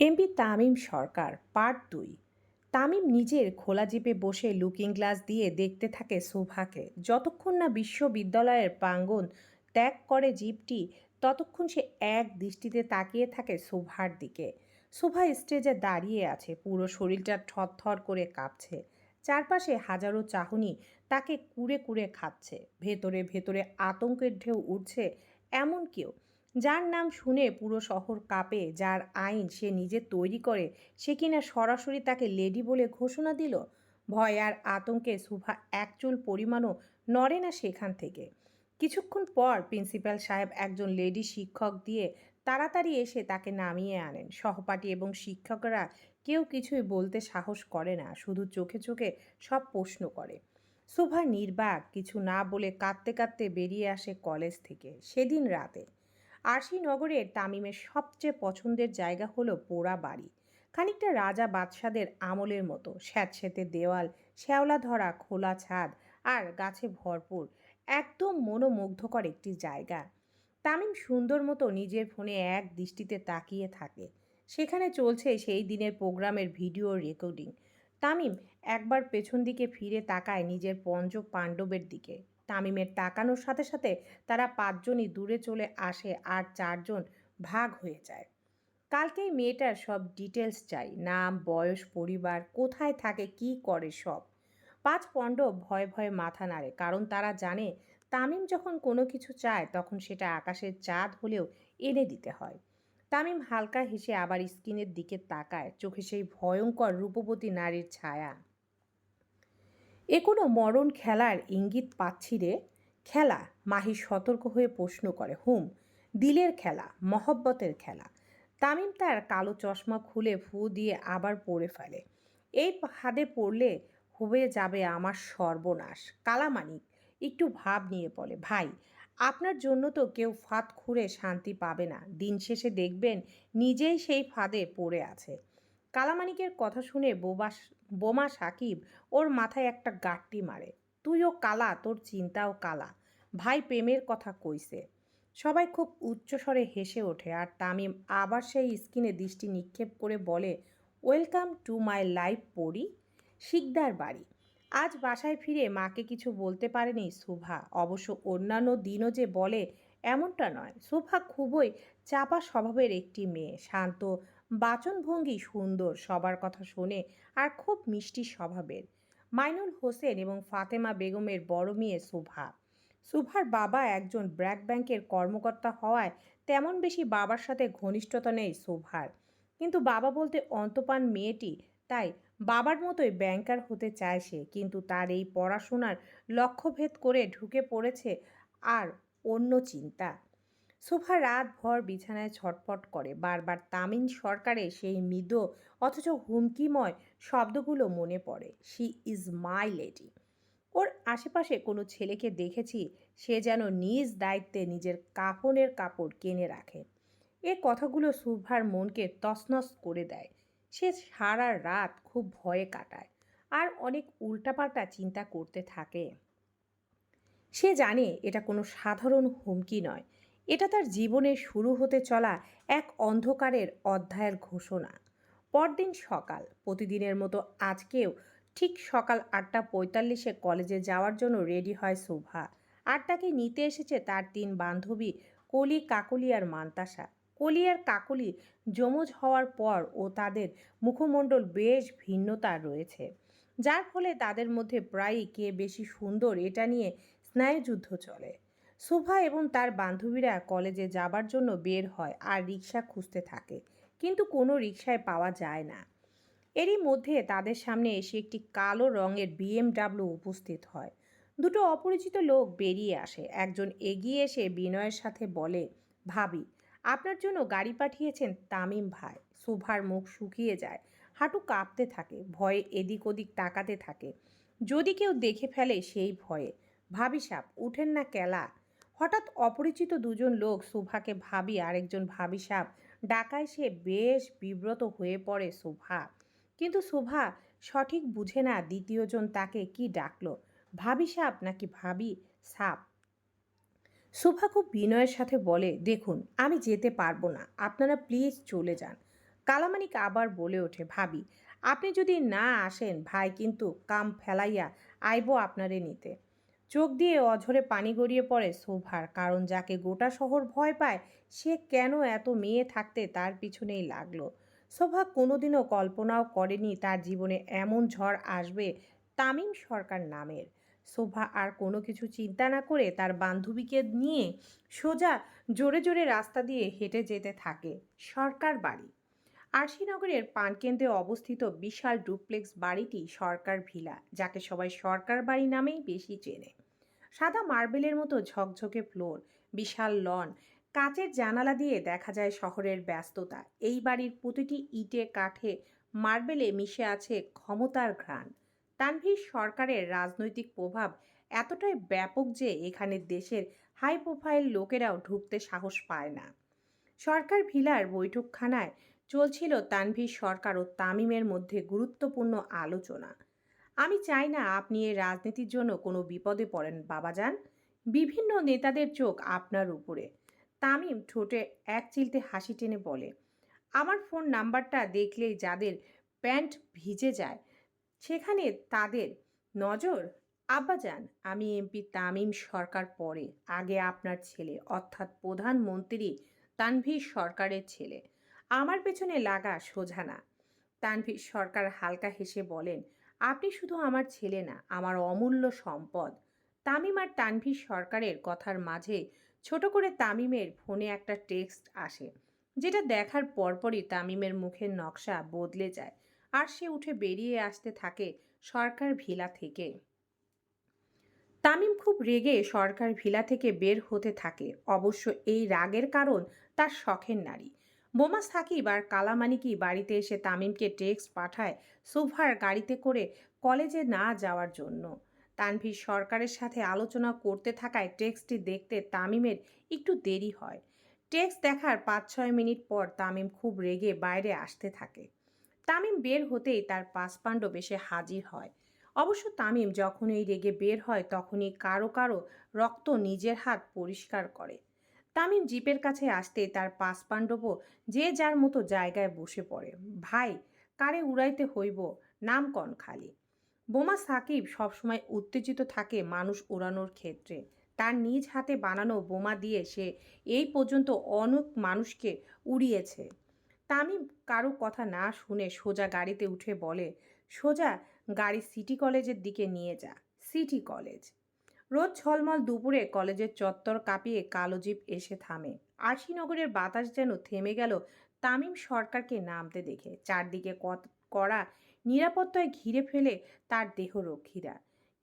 MP Tamim সরকার, part দুই। তামিম নিজের খোলা জিপে বসে লুকিং গ্লাস দিয়ে দেখতে থাকে শোভাকে। যতক্ষণ না বিশ্ববিদ্যালয়ের প্রাঙ্গণ ত্যাগ করে জিপটি, ততক্ষণ সে এক দৃষ্টিতে তাকিয়ে থাকে শোভার দিকে। শোভা স্টেজে দাঁড়িয়ে আছে, পুরো শরীরটা থরথর করে কাঁপছে। চারপাশে হাজারো চাহনি তাকে কুড়ে কুড়ে খাচ্ছে। ভেতরে ভেতরে আতঙ্কের ঢেউ উঠছে এমন কেউ যার নাম শুনে পুরো শহর কাঁপে, যার আইন সে নিজে তৈরি করে, সে কিনা সরাসরি তাকে লেডি বলে ঘোষণা দিল? ভয় আর আতঙ্কে সুভা একচুল পরিমাণও নড়ে না সেখান থেকে। কিছুক্ষণ পর প্রিন্সিপাল সাহেব একজন লেডি শিক্ষক দিয়ে তাড়াতাড়ি এসে তাকে নামিয়ে আনেন। সহপাঠী এবং শিক্ষকরা কেউ কিছুই বলতে সাহস করে না, শুধু চোখে চোখে সব প্রশ্ন করে। সুভা নির্বাক, কিছু না বলে কাঁদতে কাঁদতে বেরিয়ে আসে কলেজ থেকে। সেদিন রাতে আরশিনগরের তামিমের সবচেয়ে পছন্দের জায়গা হলো পোড়া বাড়ি। খানিকটা রাজা বাদশাদের আমলের মতো স্যাঁতস্যাঁতে দেওয়াল, শ্যাওলা ধরা খোলা ছাদ আর গাছে ভরপুর, একদম মনোমুগ্ধকর একটি জায়গা। তামিম সুন্দর মতো নিজের ফোনে এক দৃষ্টিতে তাকিয়ে থাকে। সেখানে চলছে সেই দিনের প্রোগ্রামের ভিডিও রেকর্ডিং। তামিম একবার পেছন দিকে ফিরে তাকায় নিজের পঞ্চ পাণ্ডবের দিকে। তামিমের তাকানোর সাথে সাথে তারা পাঁচজনই দূরে চলে আসে আর চারজন ভাগ হয়ে যায়। কালকেই মেয়েটার সব ডিটেলস চাই, নাম, বয়স, পরিবার, কোথায় থাকে, কি করে সব। পাঁচ পণ্ডব ভয়ে ভয়ে মাথা নাড়ে, কারণ তারা জানে তামিম যখন কোনো কিছু চায় তখন সেটা আকাশের চাঁদ হলেও এনে দিতে হয়। তামিম হালকা হেসে আবার স্কিনের দিকে তাকায়, চোখে সেই ভয়ঙ্কর রূপবতী নারীর ছায়া। এ কোনো মরণ খেলার ইঙ্গিত পাচ্ছি রে। খেলা, মাহি সতর্ক হয়ে প্রশ্ন করে, হুম, দিলের খেলা, মহব্বতের খেলা। তামিম তার কালো চশমা খুলে ফু দিয়ে আবার পড়ে ফেলে। এই হাদে পড়লে হয়ে যাবে আমার সর্বনাশ। কালামানিক, একটু ভাব নিয়ে বলে, ভাই, আপনার জন্য তো কেউ ফাঁদ খুঁড়ে শান্তি পাবে না। দিন শেষে দেখবেন নিজেই সেই ফাঁদে পড়ে আছে। কালামানিকের কথা শুনে বোবা বোমা সাকিব ওর মাথায় একটা গাঁটটি মারে। তুইও কালা, তোর চিন্তাও কালা। ভাই প্রেমের কথা কইছে। সবাই খুব উচ্চস্বরে হেসে ওঠে আর তামিম আবার সেই স্কিনে দৃষ্টি নিক্ষেপ করে বলে, ওয়েলকাম টু মাই লাইফ পড়ি শিকদার বাড়ি। আজ বাসায় ফিরে মাকে কিছু বলতে পারেনি সুভা। অবশ্য অন্যান্য দিনও যে বলে, এমনটা নয়। সুভা খুবই চাপা স্বভাবের একটি মেয়ে, শান্ত বাচনভঙ্গি সুন্দর, সবার কথা শোনে আর খুব মিষ্টি স্বভাবের। মাইনুল হোসেন এবং ফাতেমা বেগমের বড় মেয়ে সুভা। সুভার বাবা একজন ব্র্যাক ব্যাংকের কর্মকর্তা হওয়ায় তেমন বেশি বাবার সাথে ঘনিষ্ঠতা নেই সুভার। কিন্তু বাবা বলতে অন্তপান মেয়েটি, তাই বাবার মতোই ব্যাংকার হতে চায় সে। কিন্তু তার এই পড়াশোনার লক্ষ্যভেদ করে ঢুকে পড়েছে আর অন্য চিন্তা। সোফা রাতভর বিছানায় ছটফট করে। বারবার তামিন সরকারের সেই মৃদ, অথচ হুমকিময় শব্দগুলো মনে পড়ে। শি ইজ মাই লেডি ওর আশেপাশে কোনো ছেলেকে দেখেছি, সে যেন নিজ দায়িত্বে নিজের কাফনের কাপড় কিনে রাখে। এ কথাগুলো সুভার মনকে তছনছ করে দেয়। সে সারা রাত খুব ভয়ে কাটায় আর অনেক উল্টাপাল্টা চিন্তা করতে থাকে। সে জানে এটা কোনো সাধারণ হুমকি নয়। এটা তার জীবনের শুরু হতে চলা এক অন্ধকারের অধ্যায়ের ঘোষণা। পরদিন সকাল, প্রতিদিনের মতো আজকেও ঠিক সকাল আটটা পঁয়তাল্লিশে কলেজে যাওয়ার জন্য রেডি হয় শোভা। আটটাকে নিতে এসেছে তার তিন বান্ধবী কলি, কাকলি আর মান্তাসা। কলি আর কাকলি যমজ হওয়ার পর ও তাদের মুখমণ্ডল বেশ ভিন্নতা রয়েছে। যার ফলে তাদের মধ্যে প্রায়ই কে বেশি সুন্দর এটা নিয়ে স্নায়ুযুদ্ধ চলে। শোভা এবং তার বান্ধবীরা কলেজে যাবার জন্য বের হয় আর রিক্সা খুঁজতে থাকে। কিন্তু কোনো রিক্সায় পাওয়া যায় না। এরই মধ্যে তাদের সামনে এসে একটি কালো রঙের বিএমডাব্লিউ উপস্থিত হয়। দুটো অপরিচিত লোক বেরিয়ে আসে। একজন এগিয়ে এসে বিনয়ের সাথে বলে, ভাবি, আপনার জন্য গাড়ি পাঠিয়েছেন তামিম ভাই। শোভার মুখ শুকিয়ে যায়, হাঁটু কাঁপতে থাকে, ভয়ে এদিক ওদিক তাকাতে থাকে। যদি কেউ দেখে ফেলে সেই ভয়ে। ভাবি সাপ উঠেন না কেলা। হঠাৎ অপরিচিত দুজন লোক শোভাকে ভাবি আরেকজন ভাবি সাপ ডাকায় সে বেশ বিব্রত হয়ে পড়ে শোভা। কিন্তু শোভা সঠিক বুঝে না দ্বিতীয়জন তাকে কি ডাকলো? ভাবি সাপ নাকি ভাবি সাপ শোভা খুব বিনয়ের সাথে বলে, দেখুন, আমি যেতে পারব না। আপনারা প্লিজ চলে যান। কালামানিক আবার বলে ওঠে, ভাবি, আপনি যদি না আসেন, ভাই কিন্তু কাম ফেলাইয়া আইব আপনারে নিতে। চোখ দিয়ে অঝরে পানি গড়িয়ে পড়ে শোভার, কারণ যাকে গোটা শহর ভয় পায়, সে কেন এত মেয়ে থাকতে তার পিছনেই লাগল। শোভা কোনোদিনও কল্পনাও করেনি তার জীবনে এমন ঝড় আসবে তামিম সরকার নামের। শোভা আর কোনো কিছু চিন্তা না করে তার বান্ধবীকে নিয়ে সোজা জোরে জোরে রাস্তা দিয়ে হেঁটে যেতে থাকে সরকার বাড়ি। আরশিনগরের পানকেন্দ্রে অবস্থিত বিশাল ডুপ্লেক্স বাড়িটি সরকার ভিলা, যাকে সবাই সরকার বাড়ি নামেই বেশি চেনে। সাদা মার্বেলের মতো ঝকঝকে ফ্লোর, বিশাল লন, কাচের জানালা দিয়ে দেখা যায় শহরের ব্যস্ততা। এই বাড়ির প্রতিটি ইটে কাঠে মার্বেলে মিশে আছে ক্ষমতার ঘ্রাণ। তানভীর সরকারের রাজনৈতিক প্রভাব এতটাই ব্যাপক যে এখানে দেশের হাই প্রোফাইল লোকেরাও ঢুকতে সাহস পায় না। সরকার ভিলার বৈঠকখানায় চলছিল তানভীর সরকার ও তামিমের মধ্যে গুরুত্বপূর্ণ আলোচনা। আমি চাই না আপনি এই রাজনীতির জন্য কোনো বিপদে পড়েন বাবাজান বিভিন্ন নেতাদের চোখ আপনার উপরে। তামিম ঠোঁটে এক চিলতে হাসি টেনে বলে, আমার ফোন নাম্বারটা দেখলেই যাদের প্যান্ট ভিজে যায়, সেখানে তাদের নজর? আব্বাজান আমি এমপি তামিম সরকার পরে, আগে আপনার ছেলে, অর্থাৎ প্রধানমন্ত্রী তানভীর সরকারের ছেলে। আমার পেছনে লাগা সোজা না। তানভীর সরকার হালকা হেসে বলেন আপনি শুধু আমার ছেলে না, আমার অমূল্য সম্পদ। তামিম আর তানভীর সরকারের কথার মাঝে ছোট করে তামিমের ফোনে একটা টেক্সট আসে, যেটা দেখার পরপরই তামিমের মুখের নকশা বদলে যায় আর সে উঠে বেরিয়ে আসতে থাকে সরকার ভিলা থেকে। তামিম খুব রেগে সরকার ভিলা থেকে বের হতে থাকে। অবশ্য এই রাগের কারণ তার শখের নারী। বোমা সাকিব আর কালামানিকি বাড়িতে এসে তামিমকে টেক্সট পাঠায় সোভার গাড়িতে করে কলেজে না যাওয়ার জন্য। তানভীর সরকারের সাথে আলোচনা করতে থাকায় টেক্সটটি দেখতে তামিমের একটু দেরি হয়। টেক্সট দেখার পাঁচ ছয় মিনিট পর তামিম খুব রেগে বাইরে আসতে থাকে। তামিম বের হতেই তার পাসপাণ্ডব এসে হাজির হয়। অবশ্য তামিম যখনই রেগে বের হয় তখনই কারও কারও রক্ত নিজের হাত পরিষ্কার করে। তামিম জিপের কাছে আসতে তার পাসপাণ্ডবও যে যার মতো জায়গায় বসে পড়ে। ভাই, কারে উড়াইতে হইব? নাম কন খালি? বোমা সাকিব সবসময় উত্তেজিত থাকে মানুষ ওড়ানোর ক্ষেত্রে। তার নিজ হাতে বানানো বোমা দিয়ে সে এই পর্যন্ত অনেক মানুষকে উড়িয়েছে। তামিম কারও কথা না শুনে সোজা গাড়িতে উঠে বলে, সোজা, গাড়ি সিটি কলেজের দিকে নিয়ে যা, সিটি কলেজ। রোজ ঝলমল দুপুরে কলেজের চত্বর কাঁপিয়ে কালো জিপ এসে থামে। আরশিনগরের বাতাস যেন থেমে গেল তামিম সরকারকে নামতে দেখে। চারদিকে কড়া নিরাপত্তায় ঘিরে ফেলে তার দেহরক্ষীরা।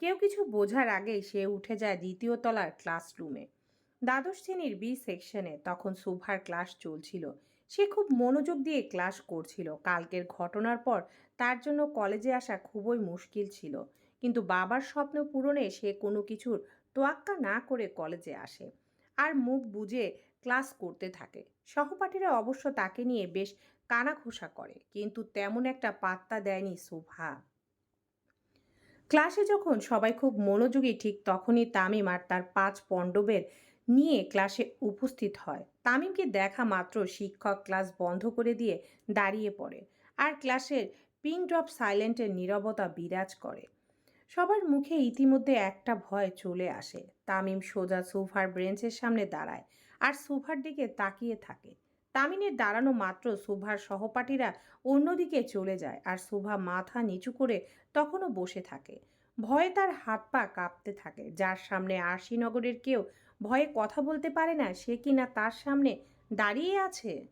কেউ কিছু বোঝার আগেই সে উঠে যায় দ্বিতীয় তলার ক্লাসরুমে। দ্বাদশ শ্রেণির বি সেকশনে তখন সুভার ক্লাস চলছিল। সে খুব মনোযোগ দিয়ে ক্লাস করছিল। কালকের ঘটনার পর তার জন্য কলেজে আসা খুবই মুশকিল ছিল। কিন্তু বাবার স্বপ্ন পূরণে সে কোনো কিছুর তোয়াক্কা না করে কলেজে আসে আর মুখ বুজে ক্লাস করতে থাকে। সহপাঠীরা অবশ্য তাকে নিয়ে বেশ কানাঘোষা করে, কিন্তু তেমন একটা পাত্তা দেয়নি শোভা। ক্লাসে যখন সবাই খুব মনোযোগী, ঠিক তখনই তামিম আর তার পাঁচ পণ্ডবের নিয়ে ক্লাসে উপস্থিত হয়। তামিমকে দেখা মাত্র শিক্ষক ক্লাস বন্ধ করে দিয়ে দাঁড়িয়ে পড়ে আর ক্লাসের পিং ড্রপ সাইলেন্টের নীরবতা বিরাজ করে। সবার মুখে ইতিমধ্যে একটা ভয় চলে আসে। তামিম সোজা সোফার ব্রেঞ্চের সামনে দাঁড়ায় আর সোফার দিকে তাকিয়ে থাকে। তামিমের দাঁড়ানো মাত্র শোভার সহপাঠীরা অন্যদিকে চলে যায় আর শোভা মাথা নিচু করে তখনও বসে থাকে। ভয়ে তার হাত পা কাঁপতে থাকে। যার সামনে আরশিনগরের কেউ ভয়ে কথা বলতে পারে না, সে কিনা তার সামনে দাঁড়িয়ে আছে?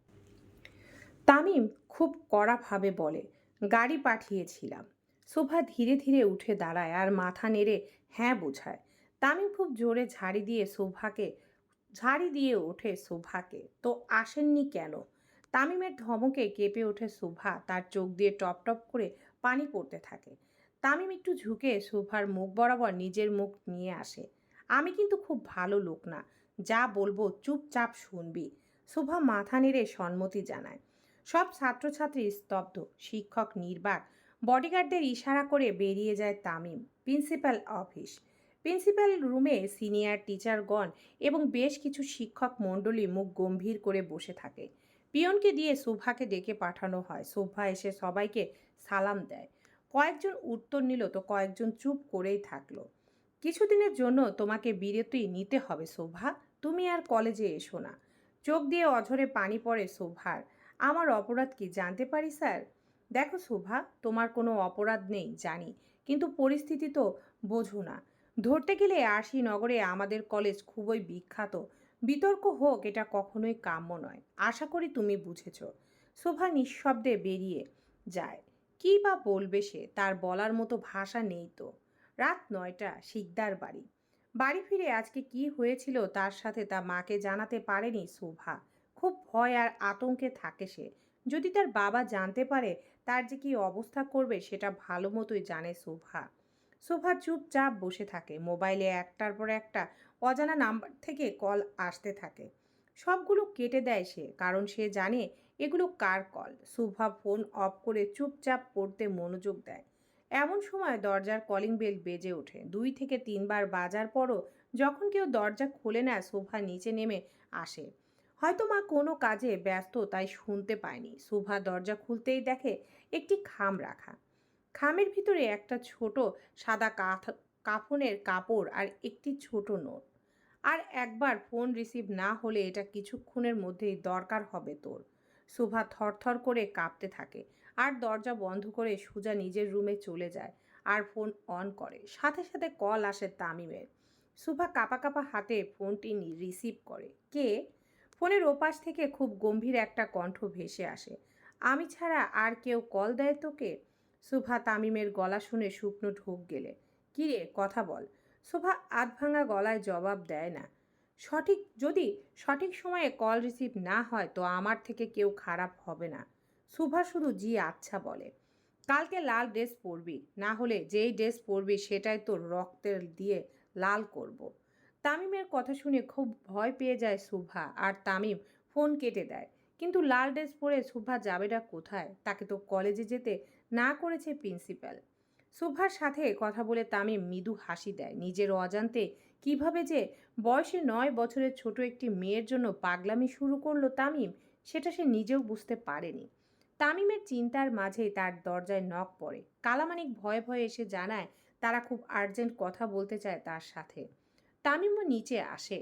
তামিম খুব কড়াভাবে বলে, গাড়ি পাঠিয়েছিলাম। শোভা ধীরে ধীরে উঠে দাঁড়ায় আর মাথা নেড়ে হ্যাঁ বোঝায়। তামিম খুব জোরে ঝাড়ি দিয়ে শোভাকে, ঝাড়ি দিয়ে ওঠে শোভাকে। তো আসেননি কেন? তামিমের ধমকে কেঁপে ওঠে শোভা। তার চোখ দিয়ে টপ টপ করে পানি পড়তে থাকে। তামিম একটু ঝুঁকে শোভার মুখ বরাবর নিজের মুখ নিয়ে আসে। আমি কিন্তু খুব ভালো লোক না। যা বলব চুপচাপ শুনবি। শোভা মাথা নেড়ে সম্মতি জানায়। সব ছাত্রছাত্রী স্তব্ধ। শিক্ষক নির্বাক বডিগার্ডদের ইশারা করে বেরিয়ে যায় তামিম, প্রিন্সিপাল অফিস। প্রিন্সিপাল রুমে সিনিয়র টিচারগণ এবং বেশ কিছু শিক্ষক মণ্ডলী মুখ গম্ভীর করে বসে থাকে। পিয়নকে দিয়ে শোভাকে ডেকে পাঠানো হয়। শোভা এসে সবাইকে সালাম দেয়। কয়েকজন উত্তর নিল, তো কয়েকজন চুপ করেই থাকল। কিছুদিনের জন্য তোমাকে বিরতি নিতে হবে শোভা তুমি আর কলেজে এসো না। চোখ দিয়ে অঝরে পানি পড়ে শোভার আমার অপরাধ কি জানতে পারি, স্যার? দেখো শোভা, তোমার কোনো অপরাধ নেই, জানি। কিন্তু পরিস্থিতি তো বোঝো না। ধরতে গেলে আশি নগরে আমাদের কলেজ খুবই বিখ্যাত। বিতর্ক হোক, এটা কখনোই কাম্য নয়। আশা করি তুমি বুঝেছ। শোভা নিঃশব্দে বেরিয়ে যায়। কী বা বলবে সে? তার বলার মতো ভাষা নেই তো। রাত নয়টা, শিকদার বাড়ি। বাড়ি ফিরে আজকে কি হয়েছিল তার সাথে তা মাকে জানাতে পারেনি শোভা। খুব ভয় আর আতঙ্কে থাকে সে। যদি তার বাবা জানতে পারে তার যে কি অবস্থা করবে সেটা ভালো মতোই জানে শোভা। শোভা চুপচাপ বসে থাকে। মোবাইলে একটার পর একটা অজানা নাম্বার থেকে কল আসতে থাকে। সবগুলো কেটে দেয় সে, কারণ সে জানে এগুলো কার কল। শোভা ফোন অফ করে চুপচাপ পড়তে মনোযোগ দেয়। এমন সময় দরজার কলিং বেল বেজে ওঠে। দুই থেকে তিনবার বাজার পরও যখন কেউ দরজা খোলে না, শোভা নিচে নেমে আসে। হয়তো মা কোনো কাজে ব্যস্ত, তাই শুনতে পায়নি। শোভা দরজা খুলতেই দেখে একটি খাম রাখা। খামের ভিতরে একটা ছোট সাদা কাফনের কাপড় আর একটি ছোট নোট। আর একবার ফোন রিসিভ না হলে এটা কিছুক্ষণের মধ্যেই দরকার হবে তোর। শোভা থরথর করে কাঁপতে থাকে আর দরজা বন্ধ করে সুজা নিজের রুমে চলে যায় আর ফোন অন করে। সাথে সাথে কল আসে তামিমের। সুভা কাপা কাপা হাতে ফোনটি রিসিভ করে। কে? ফোনের ওপাশ থেকে খুব গম্ভীর একটা কণ্ঠ ভেসে আসে। আমি ছাড়া আর কেউ কল দেয় তোকে? সুভা তামিমের গলা শুনে শুকনো ঢোক গেলে। কিরে, কথা বল। শোভা আধ ভাঙা গলায় জবাব দেয় না। সঠিক, যদি সঠিক সময়ে কল রিসিভ না হয়, তো আমার থেকে কেউ খারাপ হবে না। সুভা শুধু জি আচ্ছা বলে। কালকে লাল ড্রেস পরবি, না হলে যেই ড্রেস পরবি, সেটাই তোর রক্তের দিয়ে লাল করব। তামিমের কথা শুনে খুব ভয় পেয়ে যায় সুভা, আর তামিম ফোন কেটে দেয়। কিন্তু লাল ড্রেস পরে সুভা যাবেটা কোথায়? তাকে তো কলেজে যেতে না করেছে প্রিন্সিপাল। সুভার সাথে কথা বলে তামিম মৃদু হাসি দেয়। নিজের অজান্তে কীভাবে যে বয়সে নয় বছরের ছোট একটি মেয়ের জন্য পাগলামি শুরু করল তামিম, সেটা সে নিজেও বুঝতে পারেনি। তামিমের চিন্তার মাঝেই তার দরজায় নখ পড়ে। কালামানিক ভয়ে ভয়ে এসে জানায়, তারা খুব আর্জেন্ট কথা বলতে চায় তার সাথে। তামিমও নিচে আসে।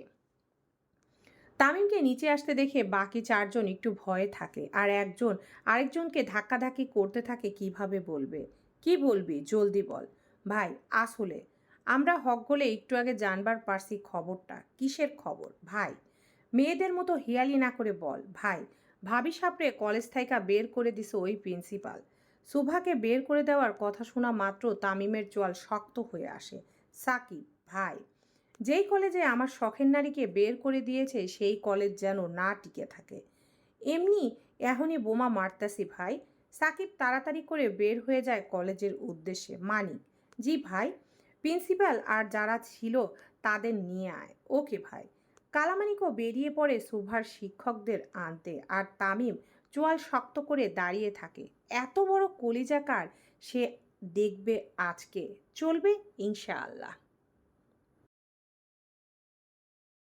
তামিমকে নিচে আসতে দেখে বাকি চারজন একটু ভয়ে থাকে আর একজন আরেকজনকে ধাক্কাধাক্কি করতে থাকে কীভাবে বলবে? কি বলবি? জলদি বল। ভাই, আসলে। আমরা হকগোলে একটু আগে জানবার পারছি খবরটা। কিসের খবর? ভাই, মেয়েদের মতো হিয়ালি না করে বল। ভাই, ভাবি সাপড়ে কলেজ থাইকা বের করে দিছে ওই প্রিন্সিপাল। সুভাকে বের করে দেওয়ার কথা শোনা মাত্র তামিমের জল শক্ত হয়ে আসে। সাকিব, ভাই যেই কলেজে আমার শখের নারীকে বের করে দিয়েছে, সেই কলেজ যেন না টিকে থাকে। এমনি এখনই বোমা মারতাসি ভাই। সাকিব তাড়াতাড়ি করে বের হয়ে যায় কলেজের উদ্দেশ্যে। মানি জি ভাই প্রিন্সিপাল আর যারা ছিল তাদের নিয়ে আয়। ওকে ভাই। কালামানিকও বেরিয়ে পড়ে সুভার শিক্ষকদের আনতে আর তামিম চোয়াল শক্ত করে দাঁড়িয়ে থাকে। এত বড় কলিজাকার সে দেখবে আজকে। চলবে ইনশাআল্লাহ।